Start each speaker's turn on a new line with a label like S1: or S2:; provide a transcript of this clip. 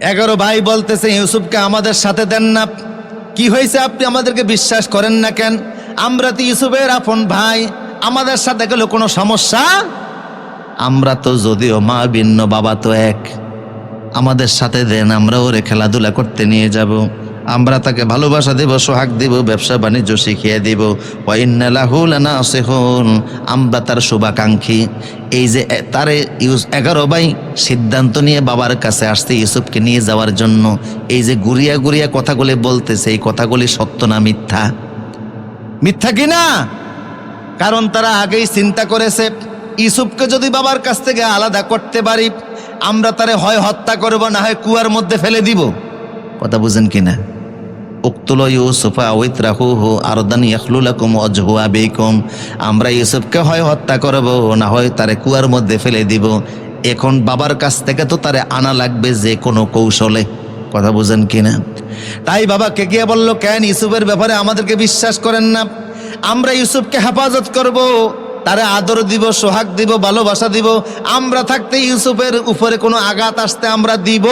S1: এগারো ভাই বলতেছে, ইউসুফকে আমাদের সাথে দেন না। কি হয়েছে আপনি আমাদেরকে বিশ্বাস করেন না কেন? আমরা তো ইউসুফের আপন ভাই, আমাদের সাথে গেল কোনো সমস্যা? আমরা তো যদিও মা, ভিন্ন বাবা তো এক। আমাদের সাথে দেন, আমরা ওরে খেলাধুলা করতে নিয়ে যাব। আমরা তাকে ভালোবাসা দেব, সোহাগ দেব, ব্যবসা বাণিজ্য শিখিয়ে দেব। ওয়াইনালাহুলানা সেহন আমরা তার শুভাকাঙ্ক্ষী। এই যে তারে ইউস এগারো বাই সিদ্ধান্ত নিয়ে বাবার কাছে আসতে ইউসুফকে নিয়ে যাওয়ার জন্য। এই যে গুরিয়া গুরিয়া কথাগুলি বলতেছে, এই কথাগুলি সত্য না মিথ্যা? মিথ্যা কি না? কারণ তারা আগেই চিন্তা করেছে, ইউসুফকে যদি বাবার কাছ থেকে আলাদা করতে পারি, আমরা তারে হয় হত্যা করব, না হয় কুয়ার মধ্যে ফেলে দিব। কথা বুঝেন কিনা উক্তুল ইউসুফা ওইত রাহু হু আরদান ইয়াখলুলাকুম অজহু আবেকুম। আমরা ইউসুফকে হয় হত্যা করব, না হয় তারে কুয়ার মধ্যে ফেলে দিব। এখন বাবার কাছ থেকে তো তারে আনা লাগবে যে কোনো কৌশলে। কথা বুঝেন কিনা? তাই বাবা কে গিয়ে বলল, কেন ইউসুফের ব্যাপারে আমাদেরকে বিশ্বাস করেন না? আমরা ইউসুফকে হেফাজত করব, তারে আদর দিব, সোহাগ দিব, ভালোবাসা দিব। আমরা থাকতে ইউসুফের উপরে কোনো আঘাত আসতে আমরা দিব